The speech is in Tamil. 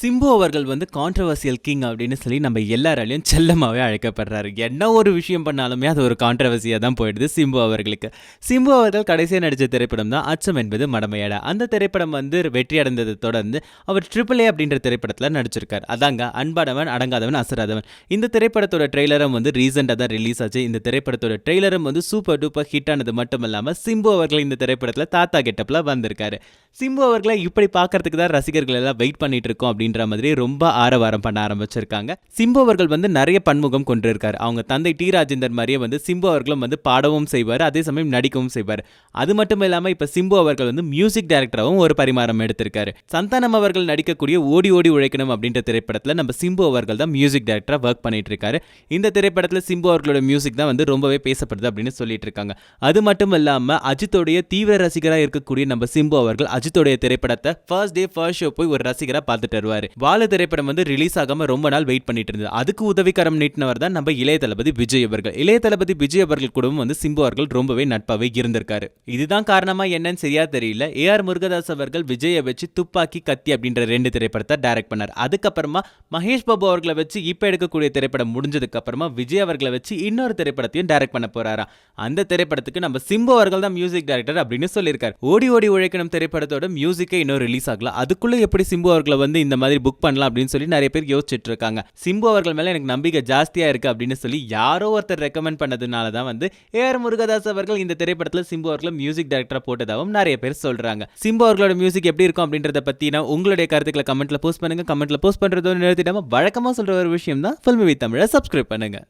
சிம்பு அவர்கள் வந்து கான்ட்ரவர்சியல் கிங் அப்படின்னு சொல்லி நம்ம எல்லாராலையும் செல்லமாகவே அழைக்கப்படுறாரு. என்ன ஒரு விஷயம் பண்ணாலுமே அது ஒரு கான்ட்ரவர்சியாக தான் போயிடுது சிம்பு அவர்களுக்கு. சிம்பு அவர்கள் கடைசியாக நடித்த திரைப்படம் தான் அச்சம் என்பது மடமையடா. அந்த திரைப்படம் வந்து வெற்றி அடைந்ததை தொடர்ந்து அவர் ட்ரிபிள் ஏ அப்படின்ற திரைப்படத்தில் நடிச்சிருக்கார். அதாங்க அன்பானவன் அடங்காதவன் அசராதவன். இந்த திரைப்படத்தோட ட்ரெய்லரும் வந்து ரீசெண்டாக தான் ரிலீஸ் ஆச்சு. இந்த திரைப்படத்தோட ட்ரெய்லரும் வந்து சூப்பர் டூப்பர் ஹிட் ஆனது மட்டும் இல்லாமல் சிம்பு அவர்கள் இந்த திரைப்படத்தில் தாத்தா கெட்டப்பில் வந்திருக்காரு. சிம்பு அவர்களை இப்படி பார்க்கறதுக்கு தான் ரசிகர்கள் எல்லாம் வெயிட் பண்ணிட்டு இருக்கோம் அப்படின்ற மாதிரி ரொம்ப ஆரவாரம் பண்ண ஆரம்பிச்சிருக்காங்க. சிம்பு அவர்கள் வந்து நிறைய பன்முகம் கொண்டிருக்காரு. அவங்க தந்தை டி ராஜேந்தர் மாதிரியே வந்து சிம்பு அவர்களும் வந்து பாடவும் செய்வார் அதே சமயம் நடிக்கவும் செய்வார். அது மட்டும் இல்லாமல் இப்போ சிம்பு அவர்கள் வந்து மியூசிக் டைரக்டராகவும் ஒரு பரிமாறம் எடுத்திருக்காரு. சந்தானம் அவர்கள் நடிக்கக்கூடிய ஓடி ஓடி உழைக்கணும் அப்படின்ற திரைப்படத்தில் நம்ம சிம்பு அவர்கள் தான் மியூசிக் டைரக்டராக ஒர்க் பண்ணிட்டு இருக்காரு. இந்த திரைப்படத்தில் சிம்பு அவர்களோட மியூசிக் தான் வந்து ரொம்பவே பேசப்படுது அப்படின்னு சொல்லிட்டு இருக்காங்க. அது மட்டும் இல்லாமல் அஜித்தோடைய தீவிர ரசிகராக இருக்கக்கூடிய நம்ம சிம்பு அவர்கள் அஜித்தோடைய திரைப்படத்தை ஃபர்ஸ்ட் டே ஃபர்ஸ்ட் ஷோ போய் ஒரு ரசிகராக பார்த்துட்டு வருவார். வாழ திரைப்படம் வந்து ரிலீஸ் ஆகாம ரொம்ப நாள் வெயிட் பண்ணிட்டு இருந்தது. அதுக்கு உதவிக்கரம் நீட்டினவர் தான் நம்ம இளைய தளபதி விஜய் அவர்கள். இளைய தளபதி விஜய் அவர்கள் கூடவும் வந்து சிம்பு அவர்கள் ரொம்பவே நட்பாவே இருந்திருக்காரு. இதுதான் காரணமா என்னன்னு சரியா தெரியல. ஏ ஆர் முருகதாஸ் அவர்கள் விஜயை வச்சு துப்பாக்கி கத்தி அப்படின்ற ரெண்டு திரைப்படத்தை டைரக்ட் பண்ணார். அதுக்கப்புறமா மகேஷ் பாபு அவர்களை வச்சு இப்போ எடுக்கக்கூடிய திரைப்படம் முடிஞ்சதுக்கு அப்புறமா விஜய் அவர்களை வச்சு இன்னொரு திரைப்படத்தையும் டைரக்ட் பண்ண போறாரா? அந்த திரைப்படத்துக்கு நம்ம சிம்பு அவர்கள் தான் மியூசிக் டைரக்டர் அப்படின்னு சொல்லியிருக்காரு. ஓடி ஓடி உழைக்கணும் திரைப்படத்தோட மியூசிக்கே இன்னும் ரிலீஸ் ஆகல. அதுக்குள்ள எப்படி சிம்பு அவர்களை வந்து இந்த மாதிரி புக் பண்ணலாம் அப்படின்னு சொல்லி நிறைய பேர் யோசிச்சுட்டு இருக்காங்க சிம்பு அவர்கள் மேலே எனக்கு நம்பிக்கை ஜாஸ்தியா இருக்கு அப்படின்னு சொல்லி யாரோ ஒருத்தர் ரெக்கமெண்ட் பண்ணதுனால தான் வந்து ஏஆர் முருகதாஸ் அவர்கள் இந்த திரைப்படத்தில் சிம்பு அவர்களை மியூசிக் டைரக்டராக போட்டதாகவும் நிறைய பேர் சொல்றாங்க. சிம்பு அவர்களோட மியூசிக் எப்படி இருக்கும் அப்படின்றத பத்தினா உங்களுடைய கருத்துக்களை கமெண்ட்ல போஸ்ட் பண்ணுங்க. கமெண்ட்டில் போஸ்ட் பண்ணுறதோ நிறுத்திடாம வழக்கமா சொல்ற ஒரு விஷயம் தான் ஃபில்மி தமிழை சப்ஸ்கிரைப் பண்ணுங்க.